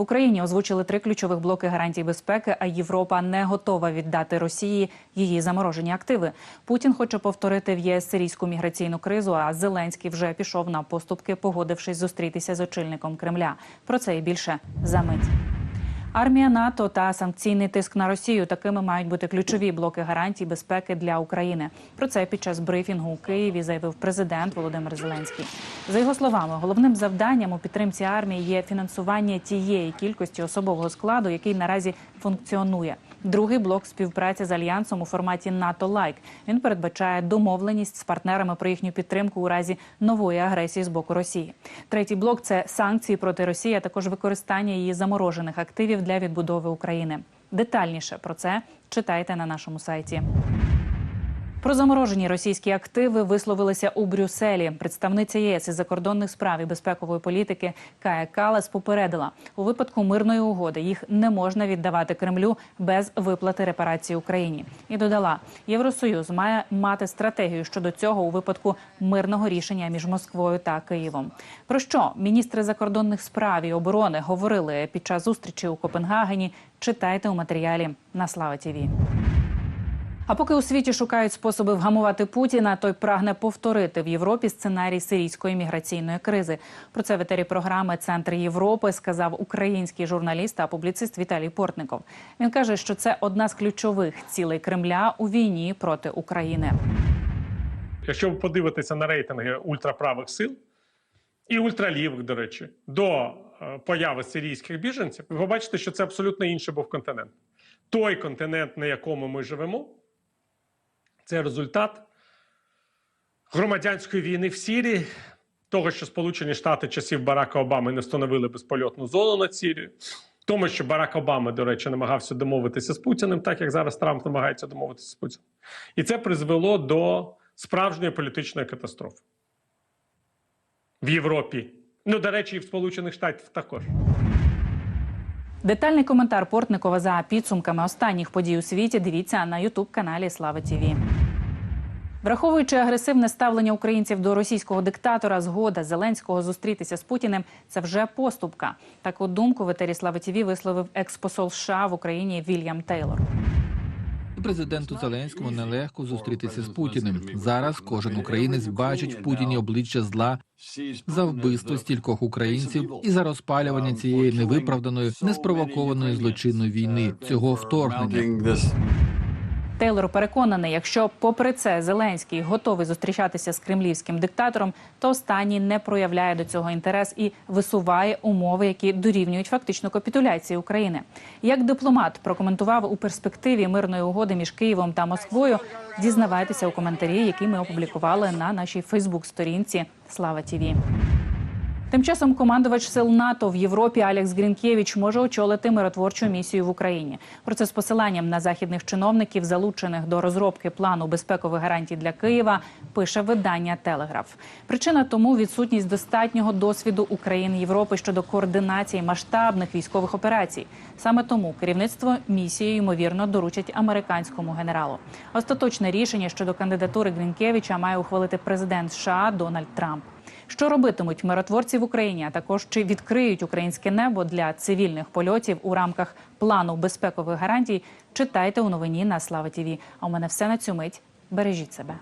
В Україні озвучили три ключових блоки гарантій безпеки, а Європа не готова віддати Росії її заморожені активи. Путін хоче повторити в ЄС сирійську міграційну кризу. А Зеленський вже пішов на поступки, погодившись зустрітися з очільником Кремля. Про це і більше за мить. Армія НАТО та санкційний тиск на Росію такими мають бути ключові блоки гарантій безпеки для України. Про це під час брифінгу у Києві заявив президент Володимир Зеленський. За його словами, головним завданням у підтримці армії є фінансування тієї кількості особового складу, який наразі функціонує. Другий блок співпраці з альянсом у форматі НАТО Лайк. Він передбачає домовленість з партнерами про їхню підтримку у разі нової агресії з боку Росії. Третій блок це санкції проти Росії, а також використання її заморожених активів для відбудови України. Детальніше про це читайте на нашому сайті. Про заморожені російські активи висловилися у Брюсселі. Представниця ЄС із закордонних справ і безпекової політики Кая Калас попередила у випадку мирної угоди їх не можна віддавати Кремлю без виплати репарації Україні. І додала, Євросоюз має мати стратегію щодо цього у випадку мирного рішення між Москвою та Києвом. Про що міністри закордонних справ і оборони говорили під час зустрічі у Копенгагені? Читайте у матеріалі на Слава Тіві. А поки у світі шукають способи вгамувати Путіна, той прагне повторити в Європі сценарій сирійської міграційної кризи. Про це в етері програми Центр Європи сказав український журналіст та публіцист Віталій Портников. Він каже, що це одна з ключових цілей Кремля у війні проти України. Якщо ви подивитеся на рейтинги ультраправих сил і ультралівих, до речі, до е, появи сирійських біженців, ви побачите, що це абсолютно інший був континент. Той континент, на якому ми живемо, це результат громадянської війни в Сірії, того, що Сполучені Штати часів Барака Обами не встановили безпольотну зону над Сірією, тому, що Барак Обама, до речі, намагався домовитися з Путіним, так як зараз Трамп намагається домовитися з Путіним. І це призвело до справжньої політичної катастрофи в Європі. Ну, до речі, і в Сполучених Штатах також. Детальний коментар Портникова за підсумками останніх подій у світі. Дивіться на Ютуб каналі Слава Тіві. Враховуючи агресивне ставлення українців до російського диктатора, згода Зеленського зустрітися з Путіним це вже поступка. Таку думку в етері Слава Тіві висловив експосол США в Україні Вільям Тейлор. Президенту Зеленському нелегко зустрітися з Путіним. Зараз кожен українець бачить в Путіні обличчя зла за вбивство стількох українців і за розпалювання цієї невиправданої, неспровокованої злочинної війни цього вторгнення. Тейлор переконаний, якщо, попри це, Зеленський готовий зустрічатися з кремлівським диктатором, то останній не проявляє до цього інтерес і висуває умови, які дорівнюють фактично капітуляції України. Як дипломат прокоментував у перспективі мирної угоди між Києвом та Москвою, дізнавайтеся у коментарі, які ми опублікували на нашій Фейсбук-сторінці Слава Тіві. Тим часом командувач сил НАТО в Європі Алекс Грінкєвич може очолити миротворчу місію в Україні. Про це з посиланням на західних чиновників, залучених до розробки плану безпекових гарантій для Києва, пише видання Телеграф. Причина тому відсутність достатнього досвіду України Європи щодо координації масштабних військових операцій. Саме тому керівництво місії ймовірно доручать американському генералу. Остаточне рішення щодо кандидатури Грінкевича має ухвалити президент США Дональд Трамп. Що робитимуть миротворці в Україні, а також чи відкриють українське небо для цивільних польотів у рамках плану безпекових гарантій? Читайте у новині на Слава Тіві. А у мене все на цю мить. Бережіть себе.